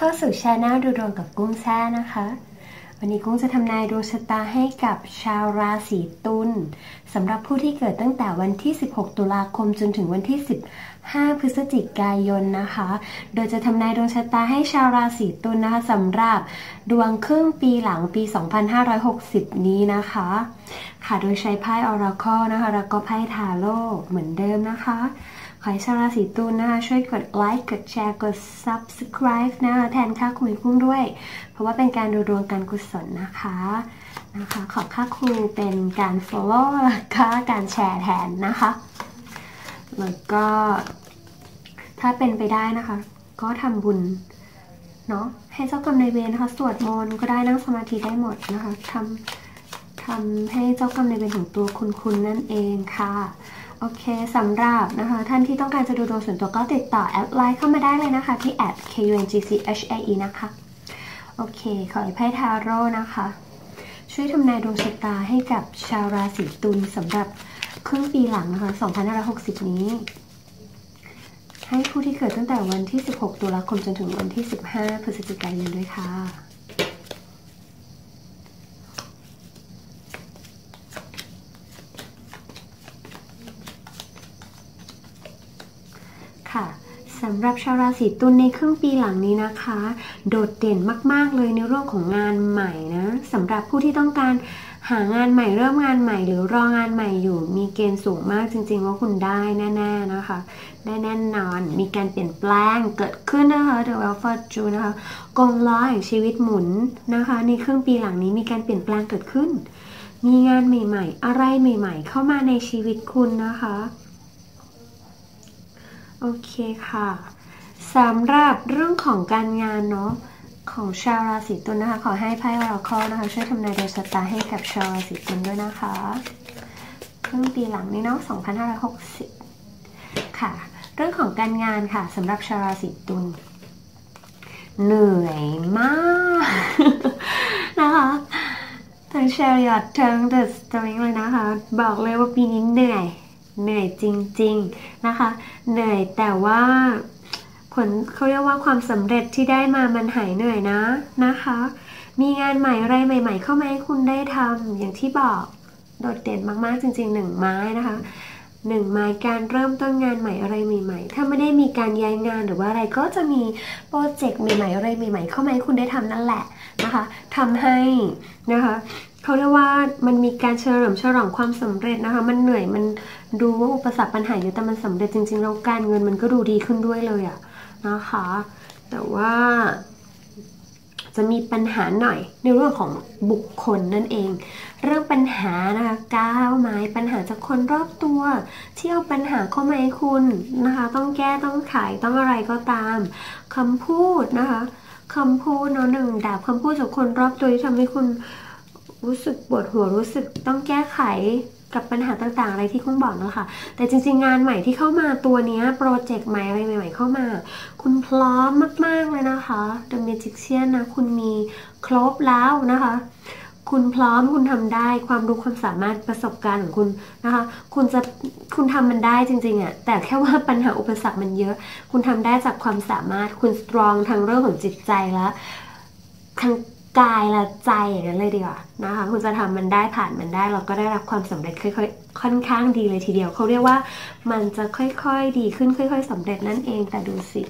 เข้าสู่ชาแนลดูดวงกับกุ้งแซ่นะคะ วันนี้กุ้งจะทำนายดวงชะตาให้กับชาวราศีตุลสำหรับผู้ที่เกิดตั้งแต่วันที่ 16 ตุลาคมจนถึงวันที่ 15 พฤศจิกายนนะคะ โดยจะทำนายดวงชะตาให้ชาวราศีตุลนะคะสำหรับดวงครึ่งปีหลังปี 2560 นี้นะคะ ค่ะโดยใช้ไพ่ออราคอนะคะแล้วก็ไพ่ทาโร่เหมือนเดิมนะคะ ให้ชาวราศีตุลนะคะช่วยกดไลค์กดแชร์กด subscribe นะคะแทนค่าคุยพุ่งด้วย เพราะว่าเป็นการดูดวงการกุศลนะคะนะคะขอค่าครูเป็นการ follow แล้วก็การแชร์แทนนะคะแล้วก็ถ้าเป็นไปได้นะคะ ก็ทำบุญเนาะให้เจ้ากรรมนายเวรนะคะสวดมนต์ก็ได้นั่งสมาธิได้หมดนะคะทำทำให้เจ้ากรรมนายเวรของตัวคุณคุณนั่นเองค่ะ โอเคสำหรับนะคะท่านที่ต้องการจะดูดวงส่วนตัวก็ติดต่อแอดไลน์เข้ามาได้เลยนะคะ ที่แอด @kungchae นะคะ โอเค ขอให้ไพ่ทาโร่นะคะ ช่วยทำนายดวงชะตาให้กับชาวราศีตุลสำหรับครึ่งปีหลังนะคะ 2560 นี้ ให้ผู้ที่เกิดตั้งแต่วันที่ 16 ตุลาคมจนถึงวันที่ 15 พฤศจิกายนด้วยค่ะ สำหรับชาวราศีตุลในครึ่งปีหลังนี้นะคะ โดดเด่นมาก ๆ เลยในเรื่องของงานใหม่นะสำหรับผู้ที่ต้องการหางานใหม่เริ่มงานใหม่หรือรองานใหม่อยู่ มีเกณฑ์สูงมากจริง ๆ ว่าคุณได้แน่ๆนะคะ ได้แน่นอนมีการเปลี่ยนแปลงเกิดขึ้นนะคะ The w e l f a r จูนะคะกองล้อแห่งชีวิตหมุนนะคะ ในครึ่งปีหลังนี้มีการเปลี่ยนแปลงเกิดขึ้น มีงานใหม่ ๆ อะไรใหม่ ๆ เข้ามาในชีวิตคุณนะคะ โอเคค่ะสำหรับเรื่องของการงานเนาะของชาวราศีตุลนะคะ ขอให้ไพ่ราคอนะคะ ช่วยทำนายดวงชะตาให้กับชาวราศีตุลด้วยนะคะครึ่งปีหลังนี้เนาะ2560 ค่ะ เรื่องของการงานค่ะสำหรับชาวราศีตุลเหนื่อยมากนะคะทั้งเชลยอดทั้งเดอะสตริงเลยนะคะ บอกเลยว่าปีนี้เหนื่อย เหนื่อยจริง ๆนะคะ เหนื่อยแต่ว่าผลเขาเรียกว่าความสำเร็จที่ได้มามันหายเหนื่อยนะนะคะ มีงานใหม่อะไรใหม่ ๆ เข้ามาให้คุณได้ทำอย่างที่บอกโดดเด่นมากๆจริงๆหนึ่งไม้นะคะหนึ่งไม้การเริ่มต้นงานใหม่อะไรใหม่ๆ ถ้าไม่ได้มีการย้ายงานหรือว่าอะไรก็จะมีโปรเจกต์ใหม่ๆอะไรใหม่ๆ เข้ามาให้คุณได้ทำนั่นแหละนะคะทำให้นะคะ เขาเรียกว่ามันมีการเฉลิมฉลองความสำเร็จนะคะ มันเหนื่อยมันดูว่าอุปสรรคปัญหาเยอะแต่มันสำเร็จจริงๆแล้วการเงินมันก็ดูดีขึ้นด้วยเลยอะนะคะ แต่ว่าจะมีปัญหาหน่อยในเรื่องของบุคคลนั่นเอง เรื่องปัญหานะคะก้าวไม้ปัญหาจากคนรอบตัว ที่เอาปัญหาเข้ามาให้คุณนะคะ ต้องแก้ต้องขายต้องอะไรก็ตามคำพูดนะคะคำพูดเนาะหนึ่งดาบคำพูดจากคนรอบตัวที่ทำให้คุณ รู้สึกปวดหัวรู้สึกต้องแก้ไขกับปัญหาต่างๆ อะไรที่คุณบอกนะคะ แต่จริงๆ งานใหม่ที่เข้ามาตัวนี้โปรเจกต์ใหม่อะไรใหม่ๆ เข้ามา คุณพร้อมมากๆเลยนะคะ The Magician นะ คุณมีครบแล้วนะคะ คุณพร้อมคุณทำได้ความรู้ความสามารถประสบการณ์ของคุณนะคะ คุณจะคุณทำมันได้จริงๆอะ่ะ แต่แค่ว่าปัญหาอุปสรรคมันเยอะ คุณทำได้จากความสามารถ คุณสตรองทางเรื่องของจิตใจแล้วทาง กายและใจอย่างนั้นเลยดีกว่านะคะคุณจะทำมันได้ผ่านมันได้ เราก็ได้รับความสำเร็จค่อยๆค่อนข้างดีเลยทีเดียวเขาเรียกว่ามันจะค่อยๆดีขึ้นค่อย ๆสำเร็จนั่นเองแต่ดูสิ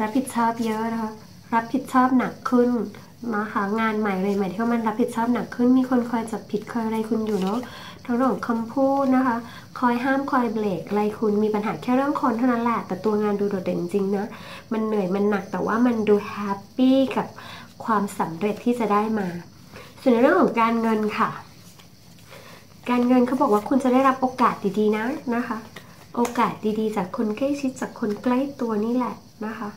รับผิดชอบเยอะนะคะรับผิดชอบหนักขึ้นนะคะงานใหม่เลยใหม่ที่มันรับผิดชอบหนักขึ้นมีคนคอยจับผิดคอยอะไรคุณอยู่เนาะทั้งเรื่องคำพูดนะคะ คอยห้ามคอยเบรกอะไรคุณมีปัญหาแค่เรื่องคนเท่านั้นแหละแต่ตัวงานดูโดดเด่นจริงนะมันเหนื่อยมันหนักแต่ว่ามันดูแฮปปี้กับ ความสำเร็จที่จะได้มา ส่วนในเรื่องของการเงินค่ะ การเงินเขาบอกว่าคุณจะได้รับโอกาสดีๆนะนะคะ โอกาสดีๆ จากคนใกล้ชิดจากคนใกล้ตัวนี่แหละนะคะ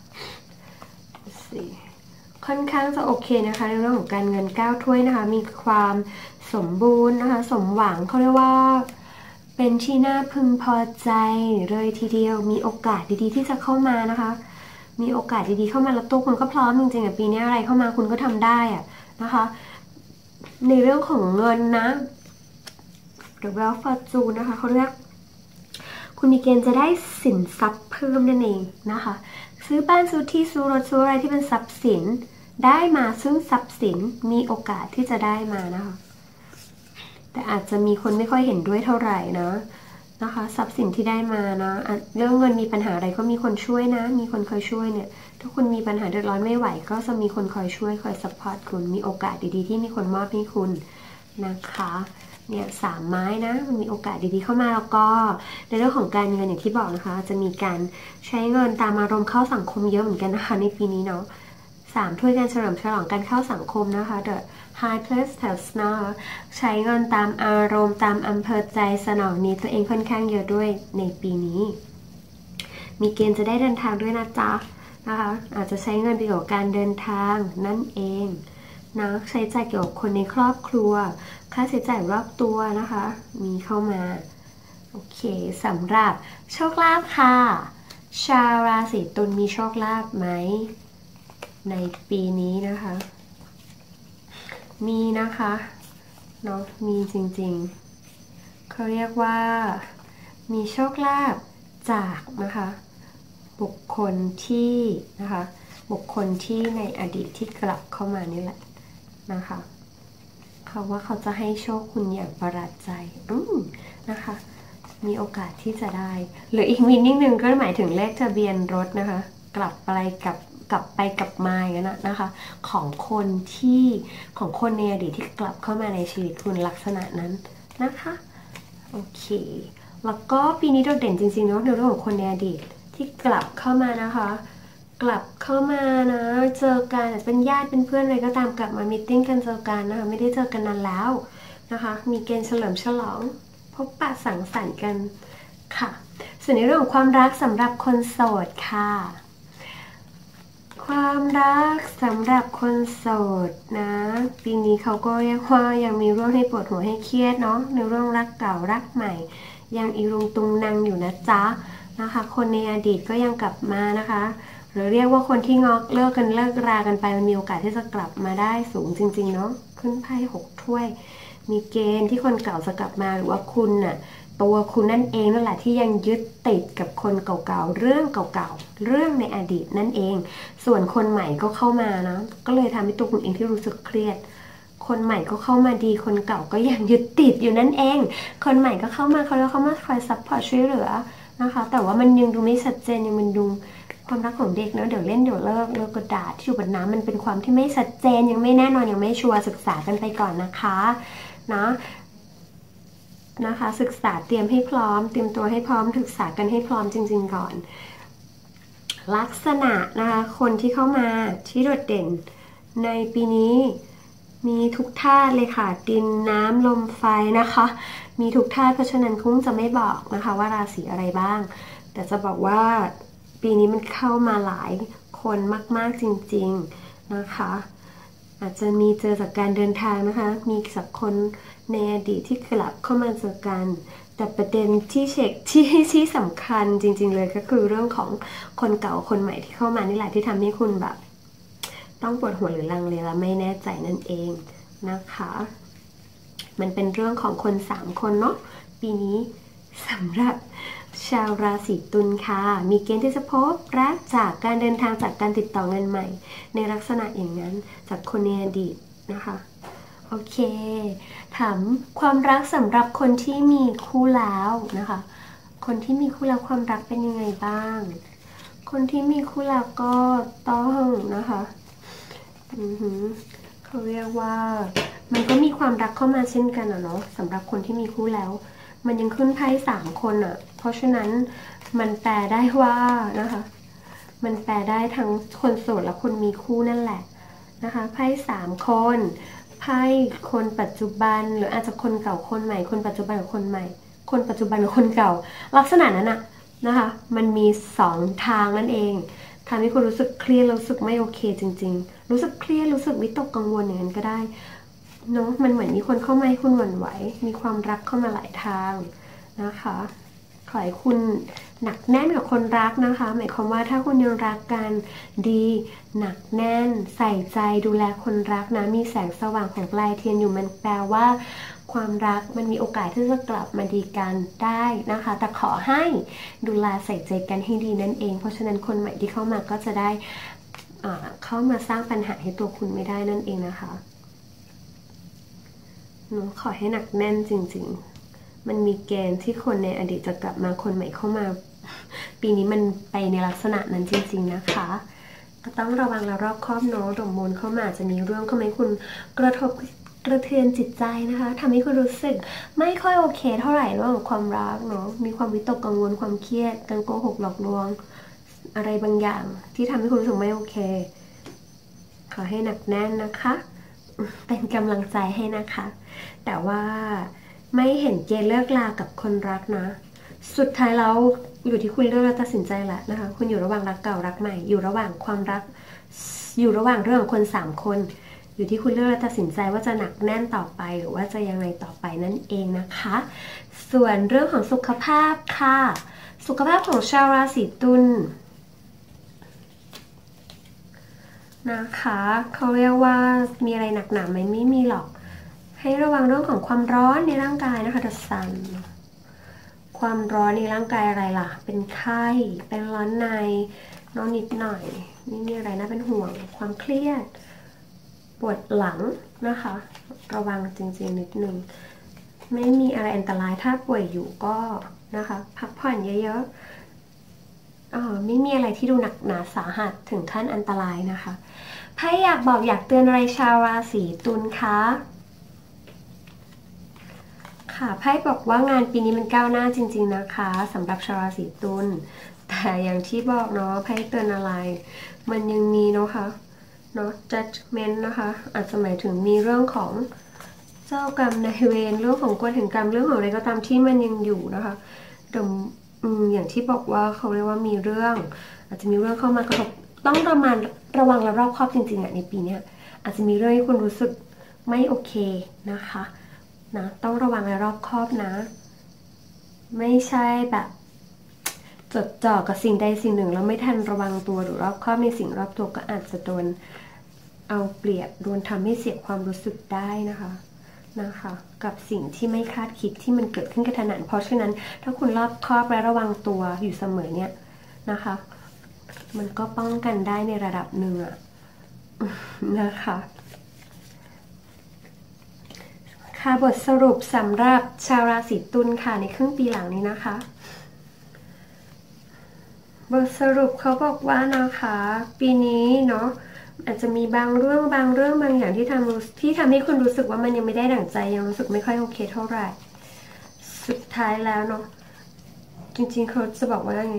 ค่อนข้างจะโอเคนะคะ ในเรื่องของการเงินก้าวถ้วยนะคะ มีความสมบูรณ์นะคะ สมหวังเขาเรียกว่าเป็นที่น่าพึงพอใจเลยทีเดียวมีโอกาสดีๆ ที่จะเข้ามานะคะ มีโอกาสดีๆเข้ามาแล้วตัวคุณก็พร้อมจริงๆอะปีนี้อะไรเข้ามาคุณก็ทำได้อะนะคะ ในเรื่องของเงินนะ The Wealth Fortune นะคะเขาเรียกคุณมีเกณฑ์จะได้สินทรัพย์เพิ่มนั่นเองนะคะ ซื้อบ้านซื้อที่ซื้อรถซื้ออะไรที่เป็นทรัพย์สินได้มาซึ่งทรัพย์สินมีโอกาสที่จะได้มานะคะ แต่อาจจะมีคนไม่ค่อยเห็นด้วยเท่าไหร่นะ นะคะทรัพย์สินที่ได้มานะเรื่องเงินมีปัญหาอะไรก็มีคนช่วยนะ มีคนคอยช่วยเนี่ย ถ้าคุณมีปัญหาเดือดร้อนไม่ไหว ก็จะมีคนคอยช่วยคอยสปอร์ตคุณ มีโอกาสดีๆ ที่มีคนมอบให้คุณนะคะเนี่ยสามไม้นะมันมีโอกาสดีๆเข้ามาแล้วก็ ในเรื่องของการเงินอย่างที่บอกนะคะ จะมีการใช้เงินตามอารมณ์เข้าสังคมเยอะเหมือนกันนะคะในปีนี้เนาะสามถ้วยการเฉลิมฉลองการเข้าสังคมนะคะ The High Place t e s นะใช้เงินตามอารมณ์ตามอำเภอใจสนองนี้ตัวเองค่อนข้างเยอะด้วยในปีนี้ มีเกณฑ์จะได้เดินทางด้วยนะจ๊ะนะคะอาจจะใช้เงินไปกับการเดินทางนั่นเองนะใช้จ่ายเกี่ยวกับคนในครอบครัว ค่าใช้จ่ายรอบตัวนะคะ มีเข้ามาโอเคสำหรับโชคลาภค่ะ ชาวราศีตุลมีโชคลาภไหม ในปีนี้นะคะ มีนะคะเนาะมีจริงๆเขาเรียกว่า มีโชคลาภจากนะคะ บุคคลที่นะคะ บุคคลที่ในอดีตที่กลับเข้ามานี่แหละนะคะเขาว่าเขาจะให้โชคคุณอย่างประหลาดใจ อืมนะคะ มีโอกาสที่จะได้ หรืออีกมินิ่งหนึ่งก็หมายถึงเลขทะเบียนรถนะคะ กลับไปกับ กลับไปกลับมาอย่างนั้นนะคะ ของคนที่ของคนในอดีตที่กลับเข้ามาในชีวิตคุณลักษณะนั้นนะคะโอเค แล้วก็ปีนี้โดดเด่นจริงๆเนาะในเรื่องของคนในอดีตที่กลับเข้ามานะคะ กลับเข้ามานะเจอกันเป็นญาติเป็นเพื่อนอะไรก็ตามกลับมามิ팅กันเจอกันนะคะไม่ได้เจอกันนานแล้วนะคะมีเกณฑ์เฉลิมฉลองพบปะสังสรรค์กันค่ะ ส่วนในเรื่องของความรักสำหรับคนโสดค่ะ ความรักสำหรับคนโสดนะ ปีนี้เขาก็เรียกว่ายังมีเรื่องให้ปวดหัวให้เครียดเนาะในเรื่องรักเก่ารักใหม่ ยังอีรุงตุงนางอยู่นะจ๊ะนะคะ คนในอดีตก็ยังกลับมานะคะ หรือเรียกว่าคนที่งอกเลิกกันเลิกรากันไปมันมีโอกาสที่จะกลับมาได้สูงจริง ๆ เนาะขึ้นไพ่หกถ้วย มีเกณฑ์ที่คนเก่าจะกลับมาหรือว่าคุณน่ะตัวคุณนั่นเองนั่นแหละที่ยังยึดติดกับคนเก่าๆ เรื่องเก่าๆ เรื่องในอดีตนั่นเอง ส่วนคนใหม่ก็เข้ามานะก็เลยทำให้ตัวคุณเองที่รู้สึกเครียด คนใหม่ก็เข้ามาดีคนเก่าก็ยังยึดติดอยู่นั่นเอง คนใหม่ก็เข้ามาเขาแล้วเขามาคอยซัพพอร์ตช่วยเหลือนะคะ แต่ว่ามันยังดูไม่ชัดเจนยังมันดูความรักของเด็กเนาะเดี๋ยวเล่นเดี๋ยวเลิกเลิกกระดาษที่อยู่บนน้ำมันเป็นความที่ไม่ชัดเจนยังไม่แน่นอนยังไม่ชัวร์ศึกษากันไปก่อนนะคะ นะนะคะ ศึกษาเตรียมให้พร้อม เตรียมตัวให้พร้อมศึกษากันให้พร้อมจริง ๆ ก่อน ลักษณะนะคะคนที่เข้ามาที่โดดเด่นในปีนี้มีทุกธาตุเลยค่ะ ดินน้ำลมไฟนะคะ มีทุกธาตุเพราะฉะนั้นคุ้งจะไม่บอกนะคะ ว่าราศีอะไรบ้าง แต่จะบอกว่าปีนี้มันเข้ามาหลายคนมาก ๆจริง ๆนะคะ อาจจะมีเจอจากการเดินทางนะคะ มีสักคนในอดีตที่กลับเข้ามาเจอกัน แต่ประเด็นที่เช็คที่ที่สำคัญจริง ๆ เลยก็คือเรื่องของคนเก่าคนใหม่ที่เข้ามานี่แหละที่ทำให้คุณแบบ ต้องปวดหัวหรือลังเลและไม่แน่ใจนั่นเองนะคะ มันเป็นเรื่องของคนสามคนเนาะปีนี้สำหรับ ชาวราศีตุลค่ะ มีเกณฑ์ที่จะพบรักจากการเดินทางจากการติดต่อเงินใหม่ ในลักษณะอย่างนั้นจากคนในอดีตนะคะ โอเค ถามความรักสำหรับคนที่มีคู่แล้วนะคะ คนที่มีคู่แล้วความรักเป็นยังไงบ้าง คนที่มีคู่แล้วก็ต้องนะคะอือหือเขาเรียกว่า มันก็มีความรักเข้ามาเช่นกันอะเนาะสำหรับคนที่มีคู่แล้ว มันยังขึ้นไพ่สามคนอะ่ะ เพราะฉะนั้นมันแปลได้ว่านะคะ มันแปลได้ทั้งคนโสดและคนมีคู่นั่นแหละนะคะไพ่สามคนไพ่คนปัจจุบันหรืออาจจะคนเก่าคนใหม่ คนปัจจุบันกับคนใหม่ คนปัจจุบันกับคนเก่า ลักษณะนั้นอะนะคะ มันมีสองทางนั่นเองทำให้คุณรู้สึกเครียดรู้สึกไม่โอเคจริง ๆ รู้สึกเครียดรู้สึกวิตกกังวลอย่างนั้นก็ได้ เนาะมันเหมือนมีคนเข้ามาให้คุณหวั่นไหว มีความรักเข้ามาหลายทางนะคะขอให้คุณหนักแน่นกับคนรักนะคะ หมายความว่าถ้าคุณยังรักกันดีหนักแน่น ใส่ใจดูแลคนรักนะ มีแสงสว่างของปลายเทียนอยู่มันแปลว่า ความรักมันมีโอกาสที่จะกลับมาดีกันได้นะคะ แต่ขอให้ดูแลใส่ใจกันให้ดีนั่นเอง เพราะฉะนั้นคนใหม่ที่เข้ามาก็จะได้เข้ามาสร้างปัญหาให้ตัวคุณไม่ได้นั่นเองนะคะ หนูขอให้หนักแน่นจริง ๆ มันมีเกณฑ์ที่คนในอดีตจะกลับมาคนใหม่เข้ามา ปีนี้มันไปในลักษณะนั้นจริง ๆ นะคะก็ต้องระวังและรอบคอบเนาะดมมูลเข้ามาจะมีเรื่องเข้ามาให้คุณกระทบกระเทือนจิตใจนะคะทำให้คุณรู้สึกไม่ค่อยโอเค เท่าไหร่เรื่องความรักเนาะมีความวิตกกังวลความเครียดการโกหกหลอกลวง อะไรบางอย่างที่ทำให้คุณรู้สึกไม่โอเค ขอให้หนักแน่นนะคะ เป็นกำลังใจให้นะคะ แต่ว่าไม่เห็นเกณฑ์เลิกลากับคนรักนะ สุดท้ายแล้วอยู่ที่คุณเลือกและตัดสินใจแหละนะคะ คุณอยู่ระหว่างรักเก่ารักใหม่ อยู่ระหว่างความรัก อยู่ระหว่างเรื่องของคนสามคน อยู่ที่คุณเลือกและตัดสินใจว่าจะหนักแน่นต่อไป หรือว่าจะยังไงต่อไปนั่นเองนะคะ ส่วนเรื่องของสุขภาพค่ะ สุขภาพของชาวราศีตุล นะคะเขาเรียกว่ามีอะไรหนักหนาไหมไม่มีหรอก ให้ระวังเรื่องของความร้อนในร่างกายนะคะดัสันความร้อนในร่างกายอะไรล่ะ เป็นไข้เป็นร้อนในนอนนิดหน่อยนี่มีอะไรน่าเป็นห่วง ความเครียด ปวดหลังนะคะ ระวังจริงๆนิดนึงไม่มีอะไรอันตรายถ้าป่วยอยู่ก็นะคะ พักผ่อนเยอะๆ ไม่มีอะไรที่ดูหนักหนาสาหัสถึงขั้นอันตรายนะคะไพ่อยากบอกอยากเตือนอะไรชาวราศีตุลคะค่ะไพ่บอกว่างานปีนี้มันก้าวหน้าจริง ๆนะคะสำหรับชาวราศีตุลแต่อย่างที่บอกเนาะไพ่เตือนอะไร มันยังมีเนาะคะ่ะเนาะ judgment นะคะ อาจจะหมายถึงมีเรื่องของเจ้ากรรมนายเวรเรื่องของกฎแห่งกรรมเรื่องของอะไรก็ตามที่มันยังอยู่นะคะแต่ อย่างที่บอกว่าเขาเรียกว่ามีเรื่อง อาจจะมีเรื่องเข้ามากระทบต้องประมาณระวังและรอบคอบจริงๆอะในปีนี้อาจจะมีเรื่องให้คุณรู้สึกไม่โอเคนะคะนะต้องระวังและรอบคอบนะ ไม่ใช่แบบจดจ่อกับสิ่งใดสิ่งหนึ่งแล้วไม่ทันระวังตัวหรือรอบคอบในสิ่งรอบตัวก็อาจจะโดนเอาเปรียบโดนทำให้เสียความรู้สึกได้นะคะ นะคะ กับสิ่งที่ไม่คาดคิดที่มันเกิดขึ้นกระทันหัน เพราะฉะนั้นถ้าคุณรอบคอบและระวังตัวอยู่เสมอเนี่ยนะคะ มันก็ป้องกันได้ในระดับหนึ่งอะนะคะค่ะบทสรุปสำหรับชาวราศีตุลค่ะในครึ่งปีหลังนี้นะคะ บทสรุปเขาบอกว่านะคะ ปีนี้เนาะ อาจจะมีบางเรื่องบางเรื่องบางอย่างที่ทำที่ทำให้คุณรู้สึกว่ามันยังไม่ได้ดั่งใจยังรู้สึกไม่ค่อยโอเคเท่าไหร่ สุดท้ายแล้วเนาะจริงๆเขาจะบอกว่าไง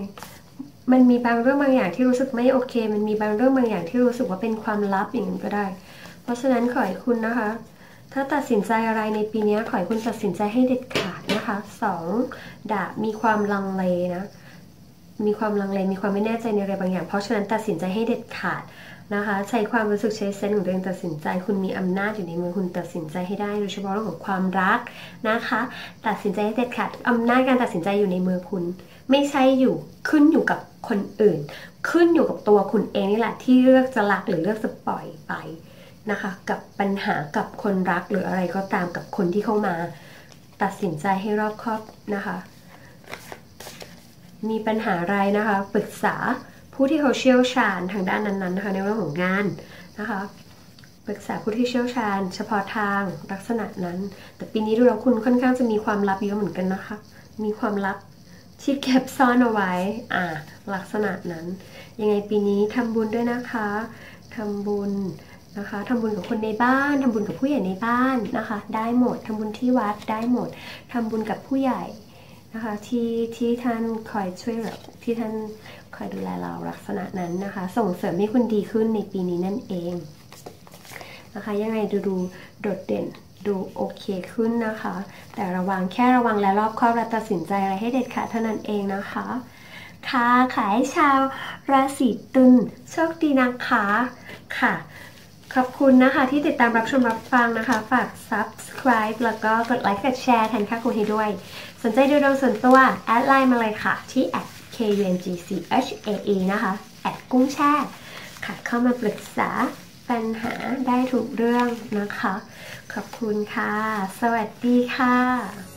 มันมีบางเรื่องบางอย่างที่รู้สึกไม่โอเค มันมีบางเรื่องบางอย่างที่รู้สึกว่าเป็นความลับอย่างนี้ก็ได้ เพราะฉะนั้นขอให้คุณนะคะ ถ้าตัดสินใจอะไรในปีนี้ขอให้คุณตัดสินใจให้เด็ดขาดนะคะสองดาบมีความลังเลนะ มีความลังเล มีความไม่แน่ใจในอะไรบางอย่าง เพราะฉะนั้นตัดสินใจให้เด็ดขาด นะคะ ใช้ความรู้สึกใช้เซนส์ของตัวเองตัดสินใจ คุณมีอำนาจอยู่ในมือคุณตัดสินใจให้ได้ โดยเฉพาะเรื่องของความรักนะคะ ตัดสินใจให้เด็ดขาดอำนาจการตัดสินใจอยู่ในมือคุณ ไม่ใช่อยู่ขึ้นอยู่กับคนอื่น ขึ้นอยู่กับตัวคุณเองนี่แหละที่เลือกจะรักหรือเลือกจะปล่อยไปนะคะกับปัญหากับคนรักหรืออะไรก็ตามกับคนที่เข้ามา ตัดสินใจให้รอบคอบนะคะ มีปัญหาอะไรนะคะ ปรึกษา ผู้ที่เขาเชี่ยวชาญทางด้านนั้นๆนะคะในเรื่องของงานนะคะปรึกษาผู้ที่เชี่ยวชาญ เฉพาะทางลักษณะนั้น แต่ปีนี้ดูแล้วคุณค่อนข้างจะมีความลับเยอะเหมือนกันนะคะ มีความลับที่เก็บซ่อนเอาไว้อ่าลักษณะนั้น ยังไงปีนี้ทำบุญด้วยนะคะทำบุญนะคะทำบุญกับคนในบ้านทำบุญกับผู้ใหญ่ในบ้านนะคะ ได้หมดทำบุญที่วัดได้หมดทำบุญกับผู้ใหญ่นะคะที่ที่ท่านคอยช่วยเหลือที่ท่าน คอยดูแลเราลักษณะนั้นนะคะ ส่งเสริมให้คุณดีขึ้นในปีนี้นั่นเองนะคะยังไงดูดูโดดเด่นดูโอเคขึ้นนะคะ แต่ระวังแค่ระวังและรอบคอบและตัดสินใจอะไรให้เด็ดขาดเท่านั้นเองนะคะ ค่ะขายชาวราศีตุลโชคดีนะคะค่ะ ขอบคุณนะคะที่ติดตามรับชมรับฟังนะคะ ฝาก subscribe แล้วก็กดไลค์กดแชร์แทนค่าคุณให้ด้วย สนใจดูดวงส่วนตัว แอดไลน์มาเลยค่ะ ที่แอด @kungchae นะคะ แอดกุ้งแช่ค่ะเข้ามาปรึกษาปัญหาได้ถูกเรื่องนะคะ ขอบคุณค่ะ สวัสดีค่ะ